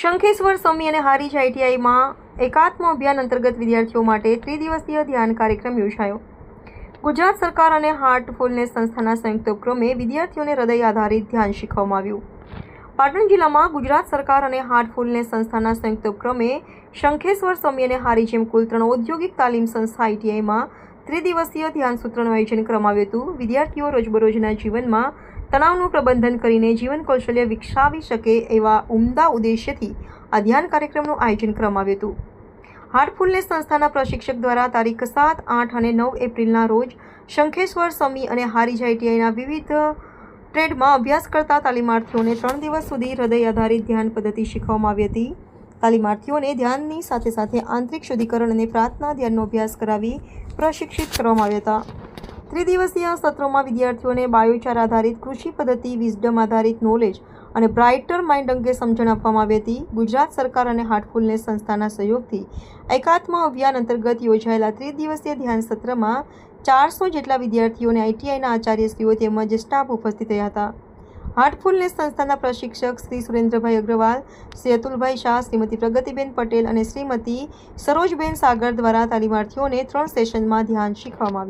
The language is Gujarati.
શંખેશ્વર સમી અને હારીજ આઈટીઆઈમાં એકાત્મ અભિયાન અંતર્ગત વિદ્યાર્થીઓ માટે ત્રિદિવસીય ધ્યાન કાર્યક્રમ યોજાયો. ગુજરાત સરકાર અને હાર્ટફુલનેસ સંસ્થાના સંયુક્ત ઉપક્રમે વિદ્યાર્થીઓને હૃદય આધારિત ધ્યાન શીખવવામાં આવ્યું. પાટણ જિલ્લામાં ગુજરાત સરકાર અને હાર્ટફુલનેસ સંસ્થાના સંયુક્ત ઉપક્રમે શંખેશ્વર સમી અને હારીજ એમ કુલ ત્રણ ઔદ્યોગિક તાલીમ સંસ્થા આઈટીઆઈમાં ત્રિદિવસીય ધ્યાન સૂત્રનું આયોજન કરવામાં આવ્યું હતું. વિદ્યાર્થીઓ રોજબરોજના જીવનમાં તણાવનું પ્રબંધન કરીને જીવન કૌશલ્ય વિકસાવી શકે એવા ઉમદા ઉદ્દેશ્યથી આ ધ્યાન કાર્યક્રમનું આયોજન કરવામાં આવ્યું હતું. હાર્ટફુલનેસ સંસ્થાના પ્રશિક્ષક દ્વારા તારીખ સાત, આઠ અને નવ એપ્રિલના રોજ શંખેશ્વર સમી અને હારીજ આઈટીઆઈના વિવિધ ટ્રેડમાં અભ્યાસ કરતા તાલીમાર્થીઓને ત્રણ દિવસ સુધી હૃદય આધારિત ધ્યાન પદ્ધતિ શીખવવામાં આવી હતી. તાલીમાર્થીઓને ધ્યાનની સાથે સાથે આંતરિક શુદ્ધિકરણ અને પ્રાર્થના ધ્યાનનો અભ્યાસ કરાવી પ્રશિક્ષિત કરવામાં આવ્યા હતા. ત્રિદિવસીય સત્રોમાં વિદ્યાર્થીઓને બાયોચાર આધારિત કૃષિ પદ્ધતિ વિઝડમ આધારિત નોલેજ અને બ્રાઇટર માઇન્ડ અંગે સમજણ આપવામાં આવી હતી. ગુજરાત સરકાર અને હાર્ટફુલનેસ સંસ્થાના સહયોગથી એકાત્મ અભિયાન અંતર્ગત યોજાયેલા ત્રિદિવસીય ધ્યાન સત્રમાં ચારસો જેટલા વિદ્યાર્થીઓને આઈટીઆઈના આચાર્યશ્રીઓ તેમજ સ્ટાફ ઉપસ્થિત રહ્યા હતા. હાર્ટફુલનેસ સંસ્થાના પ્રશિક્ષક શ્રી સુરેન્દ્રભાઈ અગ્રવાલ, શ્રી અતુલભાઈ શાહ, શ્રીમતી પ્રગતિબેન પટેલ અને શ્રીમતી સરોજબેન સાગર દ્વારા તાલીમાર્થીઓને ત્રણ સેશનમાં ધ્યાન શીખવામાં આવ્યું.